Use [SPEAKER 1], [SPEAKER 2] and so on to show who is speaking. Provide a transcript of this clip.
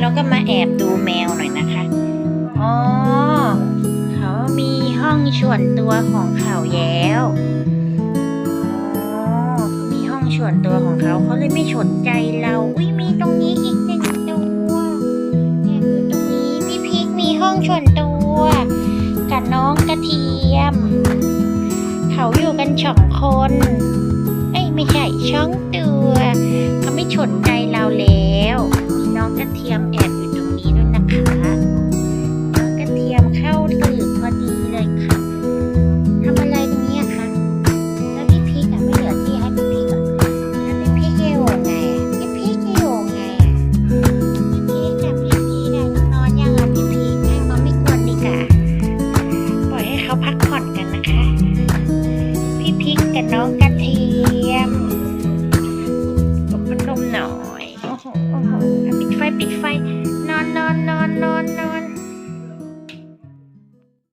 [SPEAKER 1] เราก็มาแอบดูแมวหน่อยนะคะ อ๋อ เขามีห้องส่วนตัวของเขาแล้วอ๋อมีห้องส่วนตัวของเขาเขาเลยไม่สนใจเรา อุ้ยมีตรงนี้อีกหนึ่งตัวแอบดูตรงนี้พี่พีกมีห้องส่วนตัว กับน้องกระเทียม เขาอยู่กันสองคน เอ้ยไม่ใช่ช่องตัวเขาไม่สนใจ น้องกระเทียมกดพัดลมหน่อย โอ้โหโอ้โหปิดไฟ ปิดไฟ